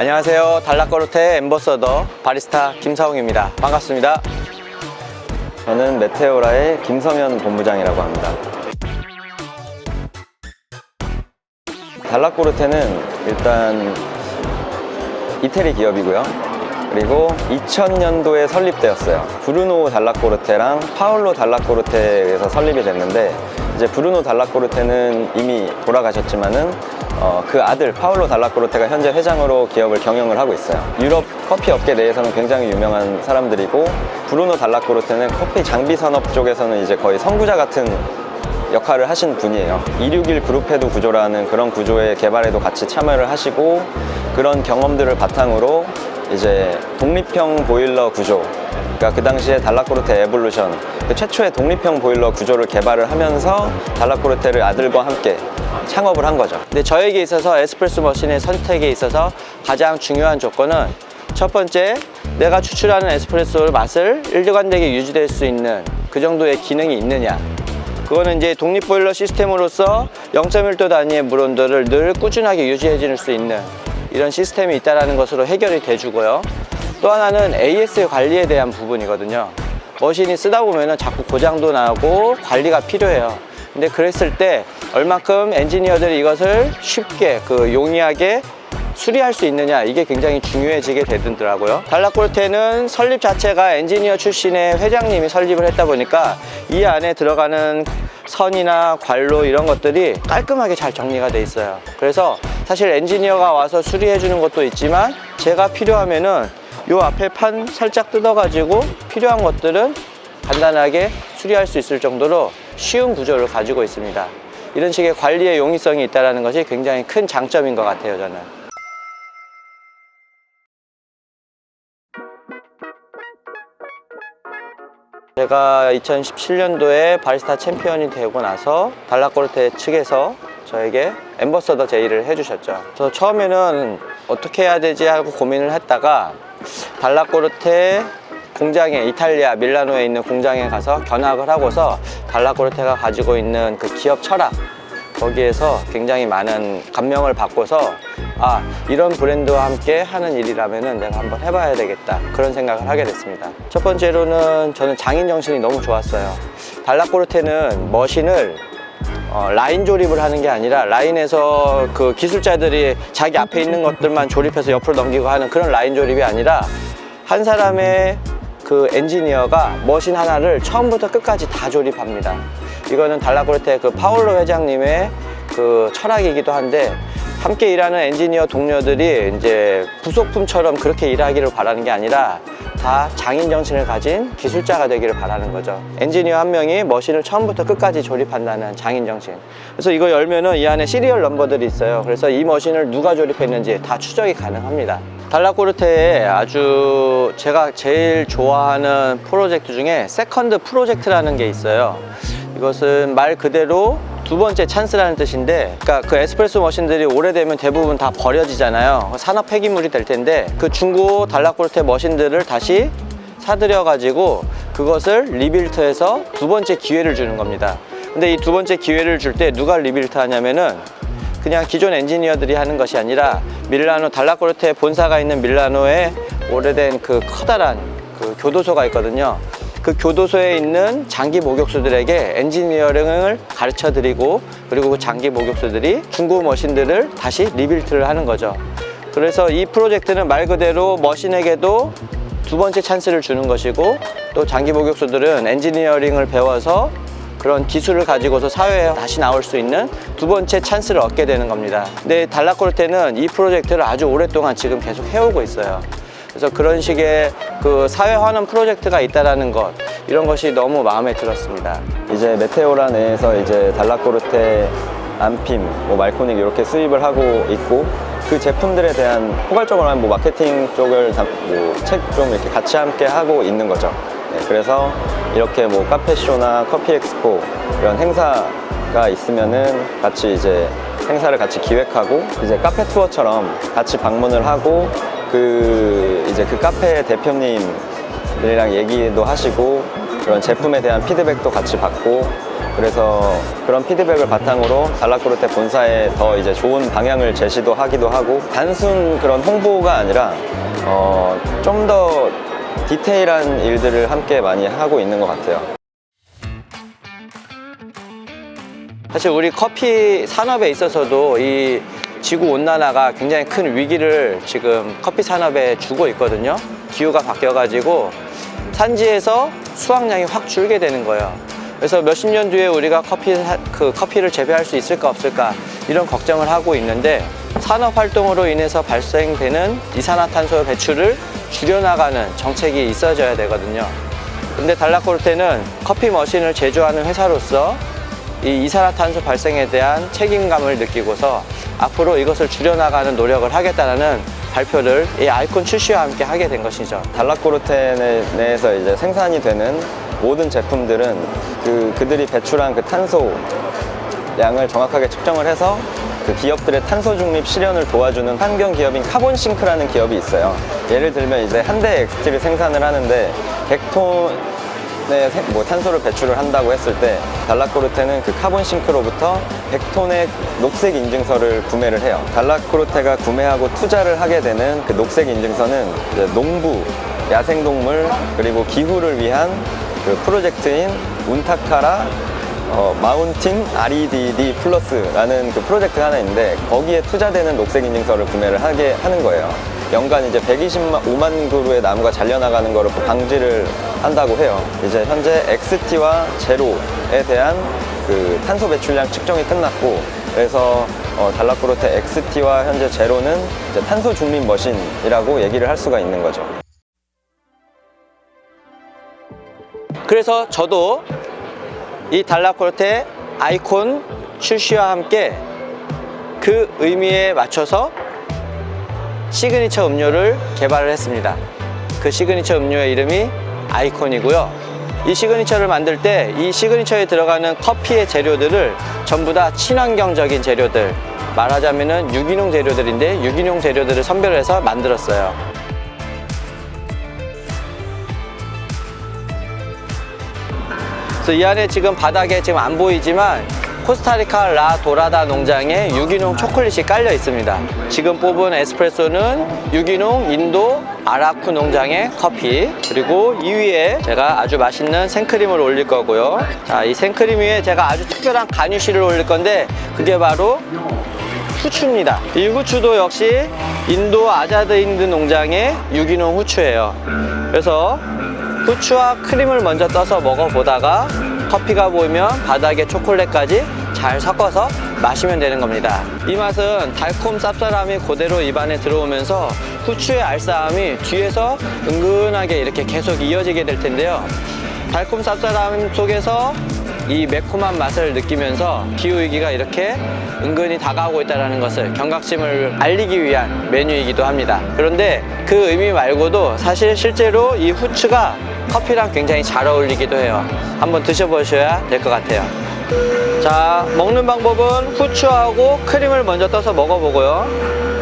안녕하세요. 달락거루테 엠버서더 바리스타 김사홍입니다. 반갑습니다. 저는 메테오라의 김성현 본부장이라고 합니다. 달라코르테는 일단 이태리 기업이고요. 그리고 2000년도에 설립되었어요. 브루노 달라코르테랑 파울로 달라코르테에서 설립이 됐는데 이제 브루노 달라코르테는 이미 돌아가셨지만은 어, 그 아들 파울로 달라코르테가 현재 회장으로 기업을 경영을 하고 있어요. 유럽 커피 업계 내에서는 굉장히 유명한 사람들이고 브루노 달라코르테는 커피 장비 산업 쪽에서는 이제 거의 선구자 같은 역할을 하신 분이에요. 261 그룹헤드 구조라는 그런 구조의 개발에도 같이 참여를 하시고 그런 경험들을 바탕으로 이제 독립형 보일러 구조 그러니까 그 당시에 달라코르테 에볼루션 그 최초의 독립형 보일러 구조를 개발을 하면서 달라코르테를 아들과 함께 창업을 한 거죠. 근데 저에게 있어서 에스프레소 머신의 선택에 있어서 가장 중요한 조건은 첫 번째, 내가 추출하는 에스프레소의 맛을 일관되게 유지될 수 있는 그 정도의 기능이 있느냐. 그거는 이제 독립 보일러 시스템으로서 0.1도 단위의 물 온도를 늘 꾸준하게 유지해 줄 수 있는 이런 시스템이 있다는 것으로 해결이 돼주고요. 또 하나는 AS 관리에 대한 부분이거든요. 머신이 쓰다 보면 자꾸 고장도 나고 관리가 필요해요. 근데 그랬을 때 얼만큼 엔지니어들이 이것을 쉽게 그 용이하게 수리할 수 있느냐 이게 굉장히 중요해지게 되더라고요 달라코르테는 설립 자체가 엔지니어 출신의 회장님이 설립을 했다 보니까 이 안에 들어가는 선이나 관로 이런 것들이 깔끔하게 잘 정리가 돼 있어요 그래서 사실 엔지니어가 와서 수리해 주는 것도 있지만 제가 필요하면은 요 앞에 판 살짝 뜯어 가지고 필요한 것들은 간단하게 수리할 수 있을 정도로 쉬운 구조를 가지고 있습니다 이런 식의 관리의 용이성이 있다는 것이 굉장히 큰 장점인 것 같아요 저는 제가 2017년도에 바리스타 챔피언이 되고 나서 달라코르테 측에서 저에게 엠버서더 제의를 해주셨죠. 저 처음에는 어떻게 해야 되지 하고 고민을 했다가 달라코르테 공장에 이탈리아 밀라노에 있는 공장에 가서 견학을 하고서 달라코르테가 가지고 있는 그 기업 철학 거기에서 굉장히 많은 감명을 받고서 아 이런 브랜드와 함께 하는 일이라면은 내가 한번 해봐야 되겠다. 그런 생각을 하게 됐습니다. 첫 번째로는 저는 장인 정신이 너무 좋았어요. 달라코르테는 머신을 어, 라인 조립을 하는 게 아니라 라인에서 그 기술자들이 자기 앞에 있는 것들만 조립해서 옆으로 넘기고 하는 그런 라인 조립이 아니라 한 사람의 그 엔지니어가 머신 하나를 처음부터 끝까지 다 조립합니다. 이거는 달라코르테 그 파울로 회장님의 그 철학이기도 한데 함께 일하는 엔지니어 동료들이 이제 부속품처럼 그렇게 일하기를 바라는 게 아니라 다 장인 정신을 가진 기술자가 되기를 바라는 거죠. 엔지니어 한 명이 머신을 처음부터 끝까지 조립한다는 장인 정신. 그래서 이거 열면은 이 안에 시리얼 넘버들이 있어요. 그래서 이 머신을 누가 조립했는지 다 추적이 가능합니다. 달라코르테에 아주 제가 제일 좋아하는 프로젝트 중에 세컨드 프로젝트라는 게 있어요. 이것은 말 그대로 두 번째 찬스라는 뜻인데 그러니까 그 에스프레소 머신들이 오래되면 대부분 다 버려지잖아요. 산업 폐기물이 될 텐데 그 중고 달라코르테 머신들을 다시 사들여 가지고 그것을 리빌트해서 두 번째 기회를 주는 겁니다. 근데 이 두 번째 기회를 줄 때 누가 리빌트 하냐면은 그냥 기존 엔지니어들이 하는 것이 아니라 밀라노 달라코르테 본사가 있는 밀라노에 오래된 그 커다란 그 교도소가 있거든요 그 교도소에 있는 장기 목욕수들에게 엔지니어링을 가르쳐 드리고 그리고 그 장기 목욕수들이 중고 머신들을 다시 리빌트를 하는 거죠. 그래서 이 프로젝트는 말 그대로 머신에게도 두 번째 찬스를 주는 것이고 또 장기 목욕수들은 엔지니어링을 배워서 그런 기술을 가지고서 사회에 다시 나올 수 있는 두 번째 찬스를 얻게 되는 겁니다. 근데 달라코르테는 이 프로젝트를 아주 오랫동안 지금 계속 해오고 있어요. 그래서 그런 식의 그 사회 환원 프로젝트가 있다라는 것 이런 것이 너무 마음에 들었습니다. 이제 메테오라 내에서 이제 달라코르테, 안핌, 뭐 말코닉 이렇게 수입을 하고 있고 그 제품들에 대한 포괄적으로 하면 뭐 마케팅 쪽을 뭐책 좀 이렇게 같이 함께 하고 있는 거죠. 네, 그래서 이렇게 뭐 카페쇼나 커피 엑스포 이런 행사가 있으면은 같이 이제 행사를 같이 기획하고 이제 카페 투어처럼 같이 방문을 하고 그 이제 그 카페 대표님들이랑 얘기도 하시고 그런 제품에 대한 피드백도 같이 받고 그래서 그런 피드백을 바탕으로 달라코르테 본사에 더 이제 좋은 방향을 제시도 하기도 하고 단순 그런 홍보가 아니라 어, 좀 더 디테일한 일들을 함께 많이 하고 있는 것 같아요. 사실 우리 커피 산업에 있어서도 이 지구 온난화가 굉장히 큰 위기를 지금 커피 산업에 주고 있거든요. 기후가 바뀌어가지고 산지에서 수확량이 확 줄게 되는 거예요. 그래서 몇십 년 뒤에 우리가 커피 사- 그 커피를 재배할 수 있을까 없을까 이런 걱정을 하고 있는데 산업 활동으로 인해서 발생되는 이산화탄소 배출을 줄여나가는 정책이 있어져야 되거든요. 근데 달라코르테는 커피 머신을 제조하는 회사로서 이 이산화탄소 발생에 대한 책임감을 느끼고서 앞으로 이것을 줄여나가는 노력을 하겠다는 발표를 이 아이콘 출시와 함께 하게 된 것이죠. 달라코르테 내에서 이제 생산이 되는 모든 제품들은 그 그들이 배출한 그 탄소 양을 정확하게 측정을 해서 그 기업들의 탄소 중립 실현을 도와주는 환경 기업인 카본 싱크라는 기업이 있어요. 예를 들면 이제 한 대 엑스티를 생산을 하는데 100톤 의 뭐 탄소를 배출을 한다고 했을 때 달라코르테는 그 카본 싱크로부터 100톤의 녹색 인증서를 구매를 해요. 달라코르테가 구매하고 투자를 하게 되는 그 녹색 인증서는 농부, 야생동물 그리고 기후를 위한 그 프로젝트인 운타카라 어, 마운틴 REDD 플러스라는 그 프로젝트 하나 있는데 거기에 투자되는 녹색 인증서를 구매를 하게 하는 거예요. 연간 이제 125만 그루의 나무가 잘려나가는 거를 방지를 한다고 해요. 이제 현재 XT와 제로에 대한 그 탄소 배출량 측정이 끝났고 그래서 어, 달라코르테 XT와 현재 제로는 탄소 중립 머신이라고 얘기를 할 수가 있는 거죠. 그래서 저도 이 달라코르테 아이콘 출시와 함께 그 의미에 맞춰서 시그니처 음료를 개발을 했습니다. 그 시그니처 음료의 이름이 아이콘이고요. 이 시그니처를 만들 때 이 시그니처에 들어가는 커피의 재료들을 전부 다 친환경적인 재료들 말하자면은 유기농 재료들인데 유기농 재료들을 선별해서 만들었어요. 그래서 이 안에 지금 바닥에 지금 안 보이지만 코스타리카 라 도라다 농장에 유기농 초콜릿이 깔려 있습니다. 지금 뽑은 에스프레소는 유기농 인도 아라쿠 농장의 커피 그리고 이 위에 제가 아주 맛있는 생크림을 올릴 거고요. 자, 이 생크림 위에 제가 아주 특별한 간유씨를 올릴 건데 그게 바로 후추입니다. 이 후추도 역시 인도 아자드 힌드 농장의 유기농 후추예요. 그래서 후추와 크림을 먼저 떠서 먹어보다가 커피가 보이면 바닥에 초콜릿까지 잘 섞어서 마시면 되는 겁니다. 이 맛은 달콤 쌉쌀함이 그대로 입안에 들어오면서 후추의 알싸함이 뒤에서 은근하게 이렇게 계속 이어지게 될 텐데요. 달콤 쌉쌀함 속에서 이 매콤한 맛을 느끼면서 기후 위기가 이렇게 은근히 다가오고 있다는 것을 경각심을 알리기 위한 메뉴이기도 합니다. 그런데 그 의미 말고도 사실 실제로 이 후추가 커피랑 굉장히 잘 어울리기도 해요. 한번 드셔보셔야 될 것 같아요. 자, 먹는 방법은 후추하고 크림을 먼저 떠서 먹어보고요.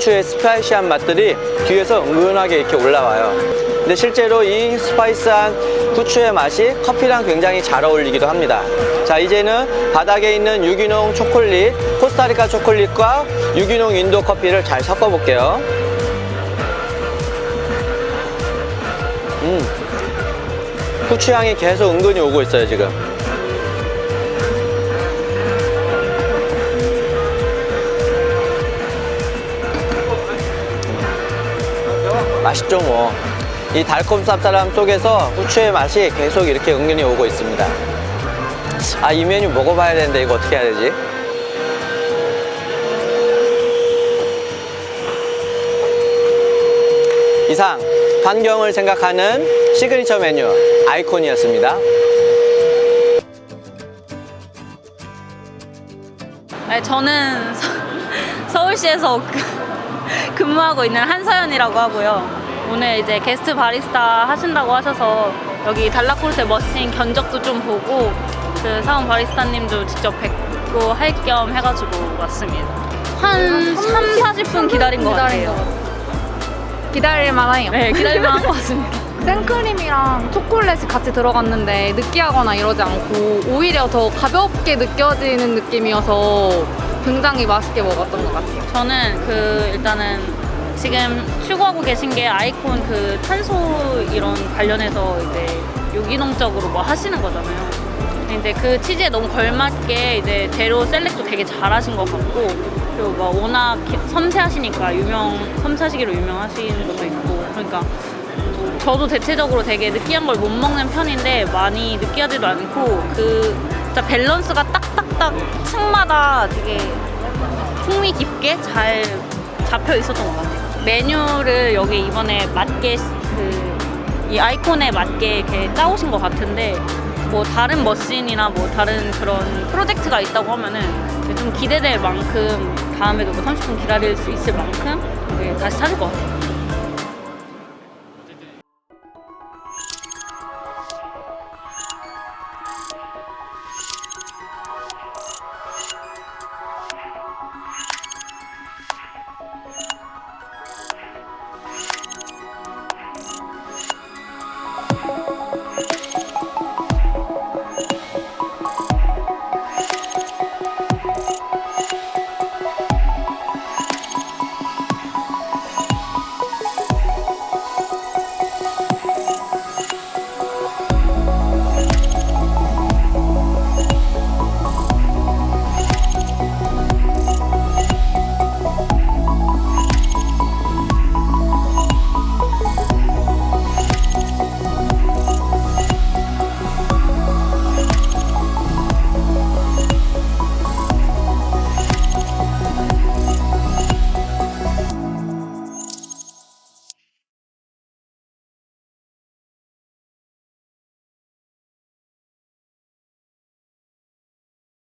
후추의 스파이시한 맛들이 뒤에서 은근하게 이렇게 올라와요. 근데 실제로 이 스파이스한 후추의 맛이 커피랑 굉장히 잘 어울리기도 합니다. 자, 이제는 바닥에 있는 유기농 초콜릿, 코스타리카 초콜릿과 유기농 인도 커피를 잘 섞어 볼게요. 음. 후추 향이 계속 은근히 오고 있어요, 지금. 맛있죠 뭐. 이 달콤 쌉쌀함 속에서 후추의 맛이 계속 이렇게 은근히 오고 있습니다. 아, 이 메뉴 먹어봐야 되는데 이거 어떻게 해야 되지? 이상 환경을 생각하는 시그니처 메뉴 아이콘이었습니다. 네, 저는 서, 서울시에서 그- 근무하고 있는 한서연이라고 하고요. 오늘 이제 게스트 바리스타 하신다고 하셔서 여기 달라코르테 머신 견적도 좀 보고 그 사원 바리스타님도 직접 뵙, 입고 할 겸 해가지고 왔습니다. 한 3, 40분 기다린 것 같아요. 기다릴 만해요. 네, 기다릴만 한 것 같습니다. 생크림이랑 초콜릿이 같이 들어갔는데 느끼하거나 이러지 않고 오히려 더 가볍게 느껴지는 느낌이어서 굉장히 맛있게 먹었던 것 같아요. 저는 그 일단은 지금 추구하고 계신 게 아이콘 그 탄소 이런 관련해서 이제 유기농적으로 뭐 하시는 거잖아요. 근데 그 취지에 너무 걸맞게 이제 재료 셀렉도 되게 잘하신 것 같고 그리고 뭐 워낙 기- 섬세하시니까 유명 섬세하시기로 유명하신 것도 있고 그러니까 저도 대체적으로 되게 느끼한 걸 못 먹는 편인데 많이 느끼하지도 않고 그 진짜 밸런스가 딱딱딱 층마다 되게 풍미 깊게 잘 잡혀 있었던 것 같아요. 메뉴를 여기 이번에 맞게 그 이 아이콘에 맞게 이렇게 짜오신 것 같은데 뭐 다른 머신이나 뭐 다른 그런 프로젝트가 있다고 하면은 좀 기대될 만큼 다음에도 뭐 30분 기다릴 수 있을 만큼 네, 다시 찾을 것 같아요.